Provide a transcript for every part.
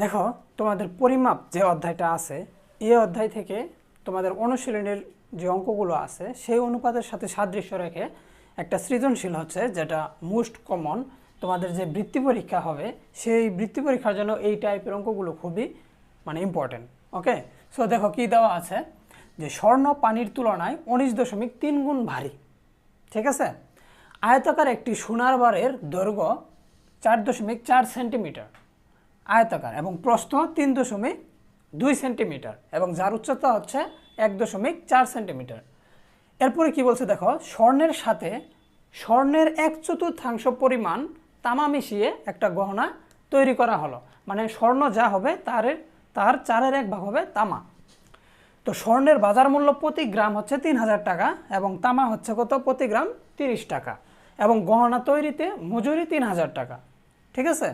দেখো, তোমাদের পরিমাপ যে অধ্যায়টা আছে, এই অধ্যায় থেকে তোমাদের অনুশীলনের যে অঙ্কগুলো আছে, সেই অনুপাতের সাথে সাদৃশ্য রেখে একটা সৃজনশীল হচ্ছে যেটা মোস্ট কমন তোমাদের যে বৃত্তি পরীক্ষা হবে, সেই বৃত্তি পরীক্ষার জন্য এই টাইপের অঙ্কগুলো খুবই মানে ইম্পর্টেন্ট ওকে সো দেখো কি দেওয়া আছে? যে স্বর্ণ পানির তুলনায় উনিশ দশমিক তিন গুণ ভারী, ঠিক আছে? আয়তাকার একটি সোনার বারের দৈর্ঘ্য চার দশমিক চার সেন্টিমিটার। আয়তাকার এবং প্রস্থ তিন দশমিক দুই সেন্টিমিটার এবং যার উচ্চতা হচ্ছে এক দশমিক চার সেন্টিমিটার। এরপরে কি বলছে দেখো, স্বর্ণের সাথে স্বর্ণের এক চতুর্থাংশ পরিমাণ তামা মিশিয়ে একটা গহনা তৈরি করা হলো। মানে স্বর্ণ যা হবে তার তার চারের এক ভাগ হবে তামা। তো স্বর্ণের বাজার মূল্য প্রতি গ্রাম হচ্ছে তিন হাজার টাকা এবং তামা হচ্ছে কত? প্রতি গ্রাম তিরিশ টাকা এবং গহনা তৈরিতে মজুরি তিন হাজার টাকা। ঠিক আছে?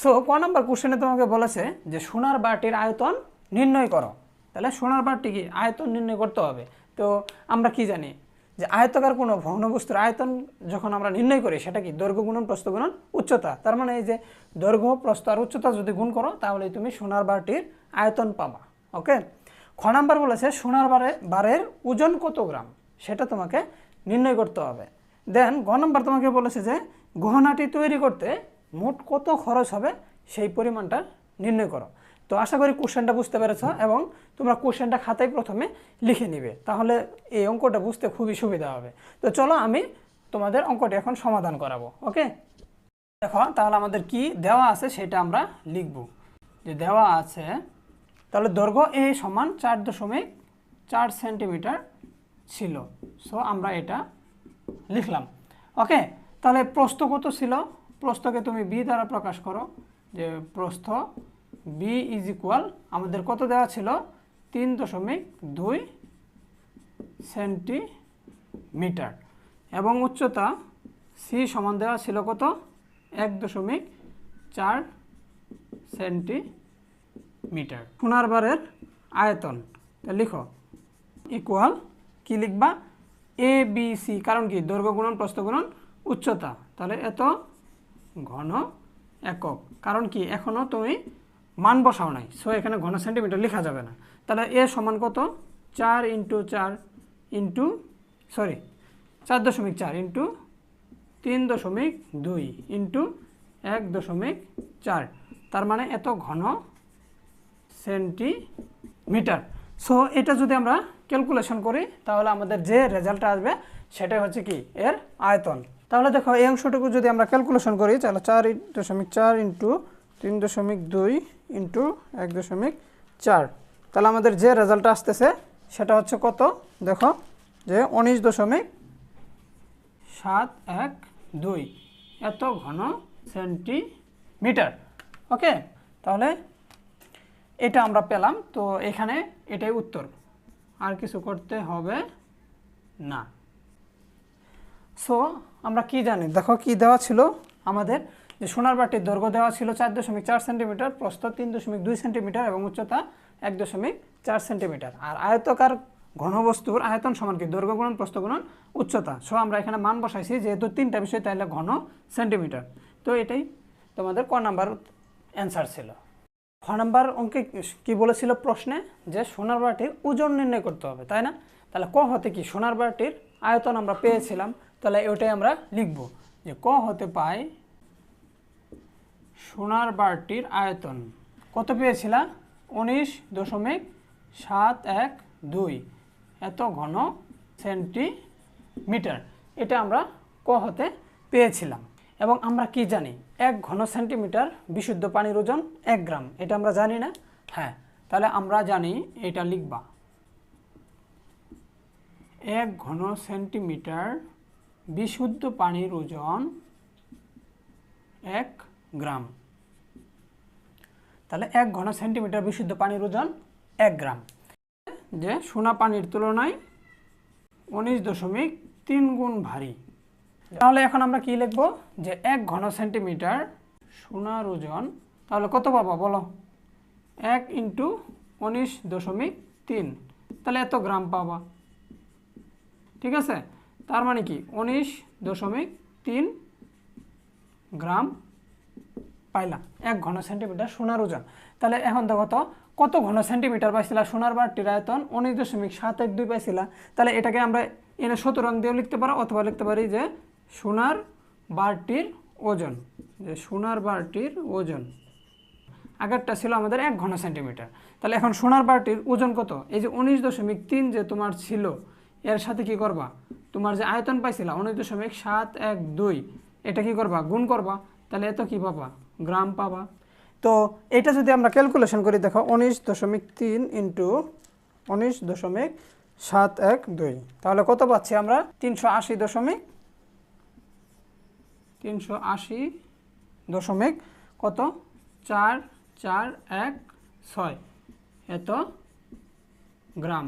সো ক নম্বর কোশ্চেনে তোমাকে বলেছে যে সোনার বাটির আয়তন নির্ণয় করো। তাহলে সোনার বাটি কি? আয়তন নির্ণয় করতে হবে। তো আমরা কি জানি? যে আয়তকার কোনো ভগ্নবস্তুর আয়তন যখন আমরা নির্ণয় করি, সেটা কি? দৈর্ঘ্য গুণন, প্রস্থ গুণন, উচ্চতা। তার মানে এই যে দৈর্ঘ্য, প্রস্থ আর উচ্চতা যদি গুণ করো, তাহলে তুমি সোনার বাটির আয়তন পাবা। ওকে? খ নাম্বার বলেছে, সোনার বারে বারের ওজন কত গ্রাম? সেটা তোমাকে নির্ণয় করতে হবে। দেন গ নাম্বার তোমাকে বলেছে যে গহনাটি তৈরি করতে মোট কত খরচ হবে সেই পরিমাণটা নির্ণয় করো। তো আশা করি কোশ্চেনটা বুঝতে পেরেছ এবং তোমরা কোশ্চেনটা খাতায় প্রথমে লিখে নিবে, তাহলে এই অঙ্কটা বুঝতে খুবই সুবিধা হবে। তো চলো আমি তোমাদের অঙ্কটি এখন সমাধান করাবো, ওকে? দেখো, তাহলে আমাদের কি দেওয়া আছে সেটা আমরা লিখব। যে দেওয়া আছে, তাহলে দৈর্ঘ্য এ সমান চার দশমিক চার সেন্টিমিটার ছিল। সো আমরা এটা লিখলাম। ওকে? তাহলে প্রস্থ কত ছিল? প্রস্থকে তুমি বি দ্বারা প্রকাশ করো, যে প্রস্থ বি ইজ ইকুয়াল আমাদের কত দেওয়া ছিল? তিন দশমিক দুই সেন্টিমিটার। এবং উচ্চতা সি সমান দেওয়া ছিল কত? এক দশমিক চার সেন্টিমিটার। সোনার বারের আয়তন লিখো। ইকুয়াল কি লিখবা? এ বি সি কারণ কি? দৈর্ঘ্য গুণন, প্রস্থ গুণন, উচ্চতা। তাহলে এত ঘন একক। কারণ কি? এখনও তুমি মান বসাও নাই। সো এখানে ঘন সেন্টিমিটার লেখা যাবে না। তাহলে এ সমান কত? চার ইন্টু চার ইন্টু সরি চার দশমিক চার ইন্টু তিন দশমিক দুই ইন্টু এক দশমিক চার। তার মানে এত ঘন সেন্টিমিটার সো এটা যদি আমরা ক্যালকুলেশন করি, তাহলে আমাদের যে রেজাল্টটা আসবে, সেটাই হচ্ছে কি? এর আয়তন। তাহলে দেখো এই অংশটুকু যদি আমরা ক্যালকুলেশন করি, তাহলে চার দশমিক চার ইন্টু তিন দশমিক দুই ইন্টু এক দশমিক চার। তাহলে আমাদের যে রেজাল্টটা আসতেছে, সেটা হচ্ছে কত? দেখো, যে উনিশ দশমিক সাত এক দুই। এত ঘন সেন্টিমিটার ওকে তাহলে এটা আমরা পেলাম, তো এখানে এটাই উত্তর। আর কিছু করতে হবে না। সো আমরা কি জানি? দেখো কি দেওয়া ছিল আমাদের? যে সোনার বাটির দৈর্ঘ্য দেওয়া ছিল চার দশমিক চার সেন্টিমিটার, প্রস্থ তিন দশমিক দুই সেন্টিমিটার এবং উচ্চতা এক দশমিক চার সেন্টিমিটার। আর আয়তকার ঘনবস্তুর আয়তন সমান কি? দৈর্ঘ্য গুণন, প্রস্থ গুণন, উচ্চতা। সো আমরা এখানে মান বসাইছি যেহেতু তিনটা বিষয় তাহলে ঘন সেন্টিমিটার। তো এটাই তোমাদের ক নাম্বার অ্যান্সার ছিল। খ নাম্বার অঙ্কে কি বলেছিল প্রশ্নে? যে সোনার বাটির ওজন নির্ণয় করতে হবে, তাই না? তাহলে ক হতে কি? সোনার বাটির আয়তন আমরা পেয়েছিলাম তাহলে ওটাই আমরা লিখব যে ক হতে পাই সোনার বারটির আয়তন। কত পেয়েছিলাম? উনিশ দশমিক সাত এক দুই। এত ঘন সেন্টিমিটার। এটা আমরা ক হতে পেয়েছিলাম। এবং আমরা কি জানি? এক ঘন সেন্টিমিটার বিশুদ্ধ পানির ওজন এক গ্রাম। এটা আমরা জানি না? হ্যাঁ। তাহলে আমরা জানি এটা লিখবা। এক ঘন সেন্টিমিটার বিশুদ্ধ পানির ওজন এক গ্রাম। তাহলে এক ঘন সেন্টিমিটার বিশুদ্ধ পানির ওজন এক গ্রাম। যে সোনা পানির তুলনায় উনিশ দশমিক তিন গুণ ভারী। তাহলে এখন আমরা কি লিখব? যে এক ঘন সেন্টিমিটার সোনার ওজন, তাহলে কত পাবো বলো? এক ইন্টু উনিশ দশমিক তিন। তাহলে এত গ্রাম পাবা। ঠিক আছে? তার মানে কি? উনিশ দশমিক তিন গ্রাম পাইলা এক ঘন সেন্টিমিটার সোনার ওজন। তাহলে এখন দেখো তো, কত ঘন সেন্টিমিটার পাইছিলা? সোনার বারটির আয়তন উনিশ দশমিক সাত এক দুই পাইছিলা। তাহলে এটাকে আমরা এনে সুতরাং দিয়েও লিখতে পারো, অথবা লিখতে পারি যে সোনার বারটির ওজন। যে সোনার বারটির ওজন। আগেরটা ছিল আমাদের এক ঘন সেন্টিমিটার। তাহলে এখন সোনার বারটির ওজন কত? এই যে উনিশ দশমিক তিন যে তোমার ছিল এর সাথে কি করবা? তোমার যে আয়তন পাইছিলা উনিশ দশমিক সাত এক দুই এটা কি করবা? গুণ করবা। তাহলে এত কি পাবা? গ্রাম পাবা। তো এটা যদি আমরা ক্যালকুলেশন করি দেখো উনিশ দশমিক তিন ইন্টু উনিশ দশমিক সাত এক দুই। তাহলে কত পাচ্ছি আমরা? তিনশো আশি দশমিক তিনশো আশি দশমিক কত? চার চার এক ছয়। এত গ্রাম।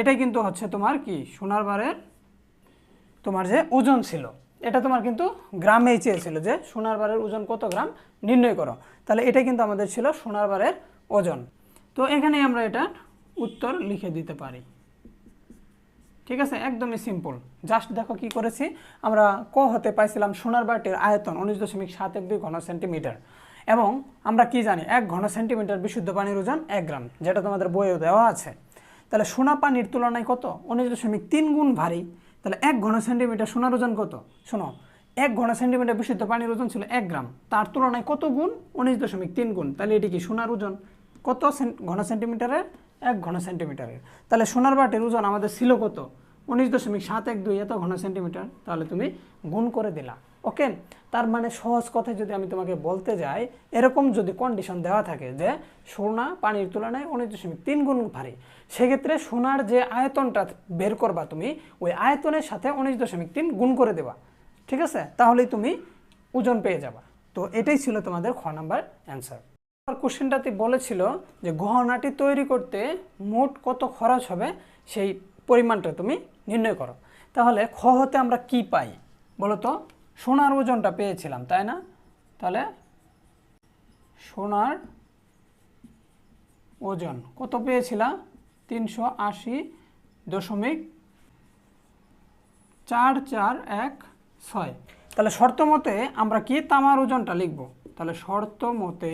এটাই কিন্তু হচ্ছে তোমার কি, সোনার বারের তোমার যে ওজন ছিল, এটা তোমার কিন্তু গ্রামেই চেয়েছিল যে সোনার বারের ওজন কত গ্রাম নির্ণয় করো। তাহলে এটা কিন্তু আমাদের ছিল সোনার বারের ওজন। তো এখানেই আমরা এটা উত্তর লিখে দিতে পারি। ঠিক আছে? একদমই সিম্পল জাস্ট দেখো কি করেছি, আমরা ক হতে পাইছিলাম সোনার বাটির আয়তন উনিশ দশমিক সাত এক দুই ঘন সেন্টিমিটার। এবং আমরা কি জানি, এক ঘন সেন্টিমিটার বিশুদ্ধ পানির ওজন এক গ্রাম, যেটা তোমাদের বইয়েও দেওয়া আছে। তাহলে সোনা পানির তুলনায় কত? উনিশ দশমিক তিন গুণ ভারী। তাহলে এক ঘন সেন্টিমিটার সোনার ওজন কত? শোনো, এক ঘন সেন্টিমিটার বিশুদ্ধ পানির ওজন ছিল এক গ্রাম। তার তুলনায় কত গুণ? উনিশ দশমিক তিন গুণ। তাহলে এটি কি সোনার ওজন? কত ঘন সেন্টিমিটারের? এক ঘন সেন্টিমিটারের। তাহলে সোনার বাটির ওজন আমাদের ছিল কত? উনিশ দশমিক সাত এক দুই এত ঘন সেন্টিমিটার। তাহলে তুমি গুণ করে দিলা। ওকে? তার মানে সহজ কথায় যদি আমি তোমাকে বলতে যাই, এরকম যদি কন্ডিশন দেওয়া থাকে যে সোনা পানির তুলনায় উনিশ দশমিক তিন গুণ ভারী, সেক্ষেত্রে সোনার যে আয়তনটা বের করবা তুমি, ওই আয়তনের সাথে উনিশ দশমিক তিন গুণ করে দেবা। ঠিক আছে? তাহলেই তুমি ওজন পেয়ে যাবা। তো এটাই ছিল তোমাদের খ নাম্বার অ্যান্সার আর কোশ্চেনটাতে বলেছিল যে গহনাটি তৈরি করতে মোট কত খরচ হবে, সেই পরিমাণটা তুমি নির্ণয় করো। তাহলে খ হতে আমরা কি পাই? বলো তো। সোনার ওজনটা পেয়েছিলাম, তাই না? তাহলে সোনার ওজন কত পেয়েছিলাম? তিনশো আশি দশমিক চার চার এক ছয়। তাহলে শর্ত মতে আমরা কি তামার ওজনটা লিখব? তাহলে শর্ত মতে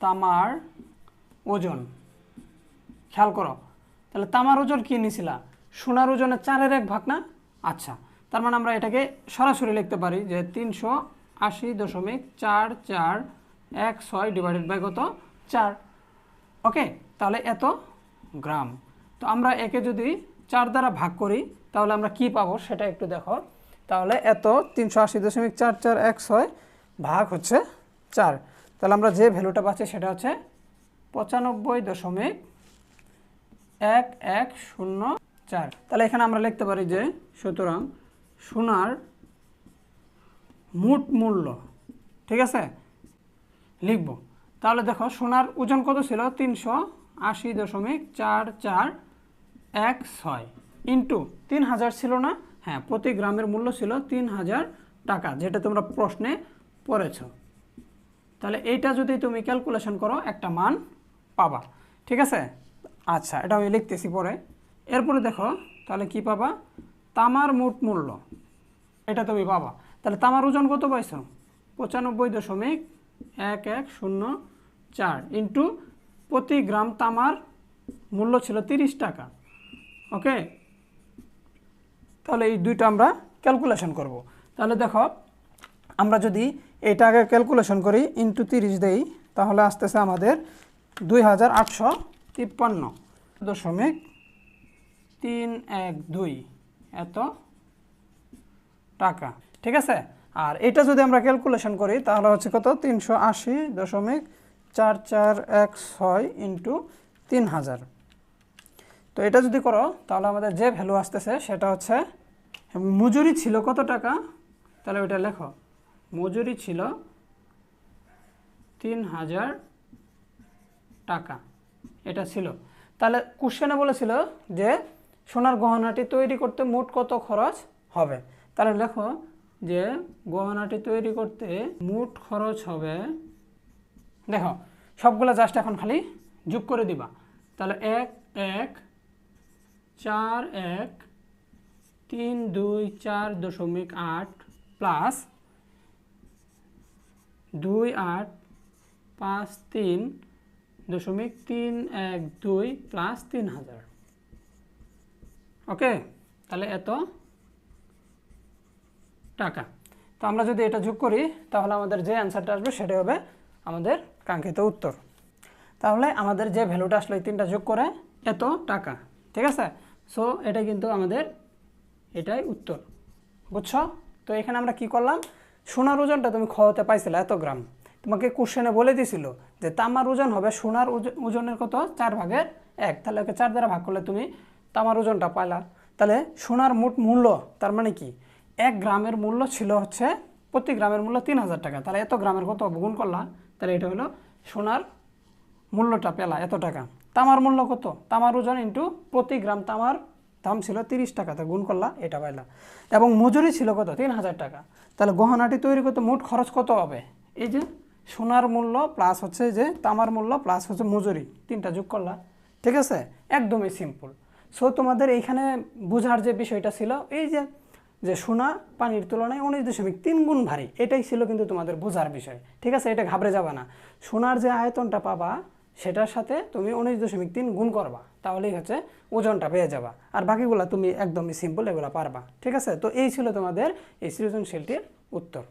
তামার ওজন, খেয়াল করো। তাহলে তামার ওজন কি নিছিলা? সোনার ওজনের চারের এক ভাগ না? আচ্ছা। তার মানে আমরা এটাকে সরাসরি লিখতে পারি যে তিনশো আশি দশমিক চার চার এক ছয় ডিভাইডেড বাই কত? চার। ওকে, তাহলে এত গ্রাম। তো আমরা একে যদি চার দ্বারা ভাগ করি, তাহলে আমরা কি পাবো সেটা একটু দেখো। তাহলে এত তিনশো আশি দশমিক চার চার এক ছয় ভাগ হচ্ছে চার। তাহলে আমরা যে ভ্যালুটা পাচ্ছি সেটা হচ্ছে পঁচানব্বই দশমিক এক এক শূন্য চার। তাহলে এখানে আমরা লিখতে পারি যে সুতরাং সোনার মোট মূল্য, ঠিক আছে? লিখব। তাহলে দেখো, সোনার ওজন কত ছিল? তিনশো আশি দশমিক চার চার এক ছয় ইন্টু তিন হাজার ছিল না? হ্যাঁ প্রতি গ্রামের মূল্য ছিল তিন হাজার টাকা, যেটা তোমরা প্রশ্নে পড়েছ। তাহলে এইটা যদি তুমি ক্যালকুলেশন করো, একটা মান পাবা, ঠিক আছে? আচ্ছা এটা আমি লিখতেছি পরে। এরপরে দেখো, তাহলে কি পাবা? তামার মোট মূল্য। এটা তুমি পাবা। তাহলে তামার ওজন কত পাইছ? পঁচানব্বই দশমিক এক এক শূন্য চার ইন্টু প্রতি গ্রাম তামার মূল্য ছিল তিরিশ টাকা। ওকে? তাহলে এই দুইটা আমরা ক্যালকুলেশন করব। তাহলে দেখো, আমরা যদি এটা আগে ক্যালকুলেশন করি, ইন্টু তিরিশ দেই, তাহলে আসতেছে আমাদের দুই হাজার আটশো তিপ্পান্ন দশমিক তিন এক দুই। এত টাকা। ঠিক আছে? আর এটা যদি আমরা ক্যালকুলেশন করি, তাহলে হচ্ছে কত? তিনশো আশি দশমিক চার চার এক ছয় ইন্টু তিন হাজার। তো এটা যদি করো, তাহলে আমাদের যে ভ্যালু আসতেছে, সেটা হচ্ছে মজুরি ছিল কত টাকা? তাহলে ওইটা লেখো। মজুরি ছিল তিন হাজার টাকা। এটা ছিল। তাহলে কোশ্চেনে বলেছিল যে সোনার গহনাটি তৈরি করতে মোট কত খরচ হবে? তাহলে লেখো যে গহনাটি তৈরি করতে মোট খরচ হবে, দেখো, সবগুলো জাস্ট এখন খালি যোগ করে দিবা। তাহলে এক এক, চার, এক, তিন, দুই, চার দশমিক আট প্লাস দুই, আট, পাঁচ, তিন দশমিক তিন এক দুই প্লাস তিন হাজার। ওকে? তাহলে এত টাকা। তো আমরা যদি এটা যোগ করি, তাহলে আমাদের যে অ্যান্সারটা আসবে সেটা হবে আমাদের কাঙ্ক্ষিত উত্তর। তাহলে আমাদের যে ভ্যালুটা আসলো এই তিনটা যোগ করে এত টাকা, ঠিক আছে? সো এটা কিন্তু আমাদের এটাই উত্তর। বুঝছ? তো এখানে আমরা কি করলাম? সোনার ওজনটা তুমি খাওয়াতে পাইছিলে এত গ্রাম। তোমাকে কোশ্চেনে বলে দিছিল যে তামার ওজন হবে সোনার ওজ- ওজনের কত? চার ভাগের এক। তাহলে ওকে চার দ্বারা ভাগ করলে তুমি তামার ওজনটা পাইলা। তাহলে সোনার মোট মূল্য, তার মানে কি? এক গ্রামের মূল্য ছিল হচ্ছে, প্রতি গ্রামের মূল্য তিন হাজার টাকা। তাহলে এত গ্রামের কত গুণ করলা? তাহলে এটা হলো সোনার মূল্যটা পেলা এত টাকা। তামার মূল্য কত? তামার ওজন ইন্টু প্রতি গ্রাম তামার দাম ছিল তিরিশ টাকা। তো গুণ করলা, এটা পাইলা। এবং মজুরি ছিল কত? তিন হাজার টাকা। তাহলে গহনাটি তৈরি করতে মোট খরচ কত হবে? এই যে সোনার মূল্য প্লাস হচ্ছে যে তামার মূল্য প্লাস হচ্ছে মজুরি। তিনটা যোগ করলা। ঠিক আছে? একদমই সিম্পল সো তোমাদের এইখানে বোঝার যে বিষয়টা ছিল, এই যে যে সোনা পানির তুলনায় উনিশ দশমিক তিন গুণ ভারী, এটাই ছিল কিন্তু তোমাদের বোঝার বিষয়। ঠিক আছে? এটা ঘাবড়ে যাবে না। সোনার যে আয়তনটা পাবা, সেটার সাথে তুমি উনিশ দশমিক তিন গুণ করবা, তাহলেই হচ্ছে ওজনটা পেয়ে যাবা। আর বাকিগুলা তুমি একদমই সিম্পল এগুলো পারবা। ঠিক আছে? তো এই ছিল তোমাদের এই সৃজনশীলটির উত্তর।